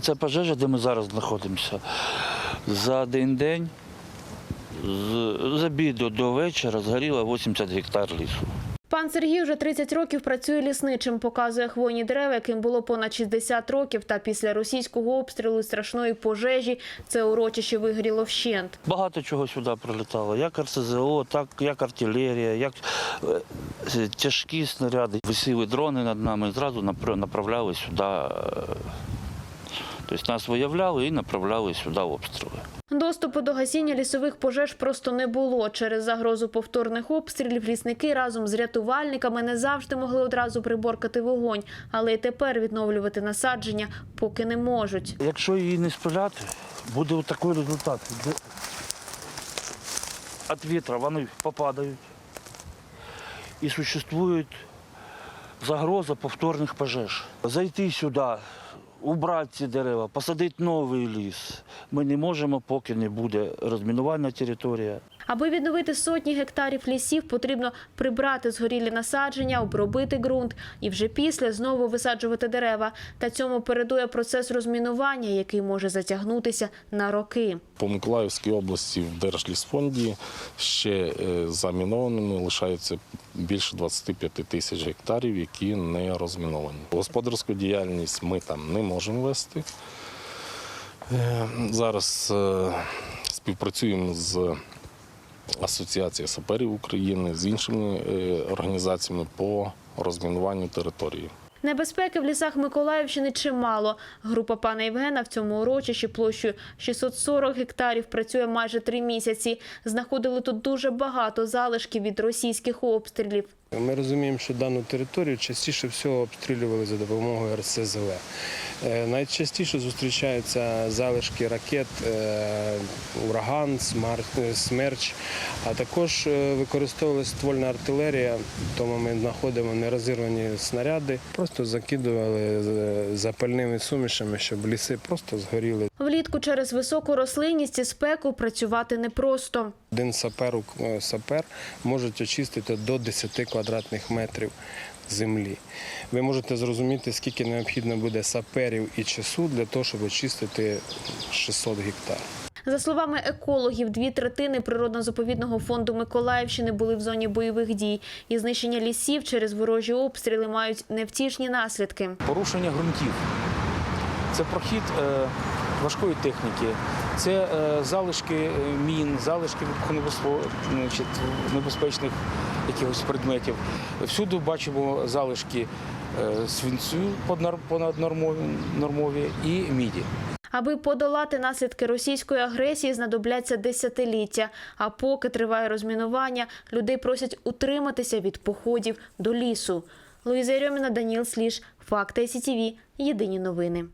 Це пожежа, де ми зараз знаходимося. За один день з, обіду до вечора згоріло 80 гектар лісу. Пан Сергій вже 30 років працює лісничим, показує хвойні дерева, яким було понад 60 років. Та після російського обстрілу і страшної пожежі це урочище вигоріло вщент. Багато чого сюди прилітало, як РСЗО, так як артилерія, як е, е, тяжкі снаряди. Висіли дрони над нами і зразу направляли сюди. Тобто нас виявляли і направляли сюди обстріли. Доступу до гасіння лісових пожеж просто не було. Через загрозу повторних обстрілів лісники разом з рятувальниками не завжди могли одразу приборкати вогонь, але й тепер відновлювати насадження поки не можуть. Якщо її не спиляти, буде такий результат. Від вітру вони попадають. І существує загроза повторних пожеж. Зайти сюди, убрати ці дерева, посадити новий ліс. Ми не можемо, поки не буде розмінувальна територія. Аби відновити сотні гектарів лісів, потрібно прибрати згорілі насадження, обробити ґрунт і вже після знову висаджувати дерева. Та цьому передує процес розмінування, який може затягнутися на роки. По Миколаївській області в Держлісфонді ще е, замінованими лишається більше 25 тисяч гектарів, які не розміновані. Господарську діяльність ми там не можемо вести. Е, Зараз е, співпрацюємо з Асоціацією саперів України, з іншими е, організаціями по розмінуванню території. Небезпеки в лісах Миколаївщини чимало. Група пана Євгена в цьому урочищі площею 640 гектарів працює майже три місяці. Знаходили тут дуже багато залишків від російських обстрілів. Ми розуміємо, що дану територію частіше всього обстрілювали за допомогою РСЗВ. Е, Найчастіше зустрічаються залишки ракет е, ураган, е, смерч, а також е, використовувалася ствольна артилерія, тому ми знаходимо нерозірвані снаряди, просто закидували е, запальними сумішами, щоб ліси просто згоріли. Влітку через високу рослинність і спеку працювати непросто. Один сапер, е, сапер може очистити до 10 квадратних метрів землі. Ви можете зрозуміти, скільки необхідно буде саперів і часу для того, щоб очистити 600 гектар. За словами екологів, дві третини природно-заповідного фонду Миколаївщини були в зоні бойових дій. І знищення лісів через ворожі обстріли мають невтішні наслідки. порушення ґрунтів. Це прохід е, важкої техніки, це е, залишки е, мін, залишки небезпечних якихось предметів. Всюди бачимо залишки е, свинцю понад- нормові і міді. Аби подолати наслідки російської агресії, знадобляться десятиліття. А поки триває розмінування, людей просять утриматися від походів до лісу. Луїза Єрьоміна, Даніл Сліж, Факти СІТІВІ. Єдині новини.